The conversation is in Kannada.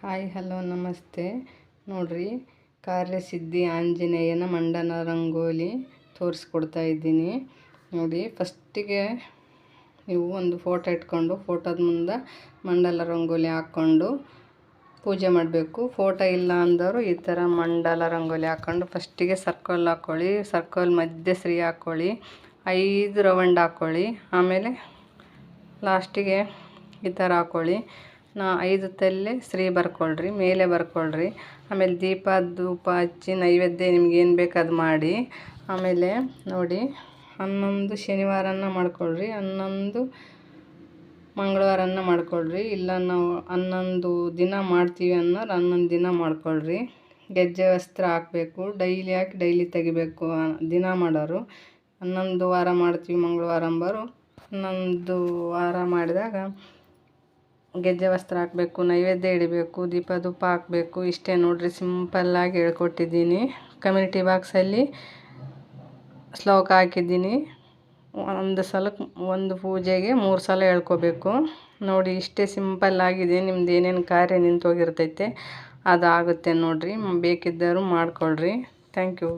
ಹಾಯ್, ಹಲೋ, ನಮಸ್ತೆ. ನೋಡಿರಿ, ಕಾರ್ಯಸಿದ್ಧಿ ಆಂಜನೇಯನ ಮಂಡನ ರಂಗೋಲಿ ತೋರಿಸ್ಕೊಡ್ತಾ ಇದ್ದೀನಿ. ನೋಡಿ, ಫಸ್ಟಿಗೆ ನೀವು ಒಂದು ಫೋಟೋ ಇಟ್ಕೊಂಡು, ಫೋಟೋದ ಮುಂದೆ ಮಂಡಲ ರಂಗೋಲಿ ಹಾಕ್ಕೊಂಡು ಪೂಜೆ ಮಾಡಬೇಕು. ಫೋಟೋ ಇಲ್ಲ ಅಂದವರು ಈ ಥರ ಮಂಡಲ ರಂಗೋಲಿ ಹಾಕ್ಕೊಂಡು ಫಸ್ಟಿಗೆ ಸರ್ಕಲ್ ಹಾಕ್ಕೊಳ್ಳಿ ಸರ್ಕಲ್ ಮಧ್ಯೆ ಶ್ರೀ ಹಾಕ್ಕೊಳ್ಳಿ ಐದು ರವಂಡ್ ಹಾಕ್ಕೊಳ್ಳಿ ಆಮೇಲೆ ಲಾಸ್ಟಿಗೆ ಈ ಥರ ಹಾಕ್ಕೊಳ್ಳಿ ನಾ ಐದು ತಲೆ ಶ್ರೀ ಬರ್ಕೊಳ್ರಿ, ಮೇಲೆ ಬರ್ಕೊಳ್ರಿ. ಆಮೇಲೆ ದೀಪ, ಧೂಪ ಹಚ್ಚಿ ನೈವೇದ್ಯ ನಿಮ್ಗೆ ಏನು ಬೇಕು ಅದು ಮಾಡಿ. ಆಮೇಲೆ ನೋಡಿ, ಹನ್ನೊಂದು ಶನಿವಾರನ ಮಾಡ್ಕೊಳ್ರಿ, ಹನ್ನೊಂದು ಮಂಗಳವಾರನ ಮಾಡ್ಕೊಳ್ರಿ. ಇಲ್ಲ ನಾವು ಹನ್ನೊಂದು ದಿನ ಮಾಡ್ತೀವಿ ಅನ್ನೋರು ಹನ್ನೊಂದು ದಿನ ಮಾಡ್ಕೊಳ್ರಿ. ಗೆಜ್ಜೆ, ವಸ್ತ್ರ ಹಾಕಬೇಕು, ಡೈಲಿ ಹಾಕಿ ಡೈಲಿ ತೆಗಿಬೇಕು ದಿನ ಮಾಡೋರು. ಹನ್ನೊಂದು ವಾರ ಮಾಡ್ತೀವಿ ಮಂಗಳವಾರ ಅಂಬರು ಹನ್ನೊಂದು ವಾರ ಮಾಡಿದಾಗ ಗೆಜ್ಜೆ ವಸ್ತ್ರ ಹಾಕಬೇಕು, ನೈವೇದ್ಯ ಇಡಬೇಕು, ದೀಪ ಧೂಪ ಹಾಕಬೇಕು, ಇಷ್ಟೇ ನೋಡಿರಿ ಸಿಂಪಲ್ಲಾಗಿ ಹೇಳ್ಕೊಟ್ಟಿದ್ದೀನಿ. ಕಮ್ಯುನಿಟಿ ಬಾಕ್ಸಲ್ಲಿ ಶ್ಲೋಕ ಹಾಕಿದ್ದೀನಿ. ಒಂದು ಸಲಕ್ಕೆ ಒಂದು ಪೂಜೆಗೆ ಮೂರು ಸಲ ಹೇಳ್ಕೊಬೇಕು. ನೋಡಿ, ಇಷ್ಟೇ ಸಿಂಪಲ್ಲಾಗಿದೆ, ನಿಮ್ದು ಏನೇನು ಕಾರ್ಯ ನಿಂತೋಗಿರ್ತೈತೆ, ಅದಾಗುತ್ತೆ ನೋಡಿರಿ. ಬೇಕಿದ್ದವರು ಮಾಡ್ಕೊಳ್ರಿ. Thank you.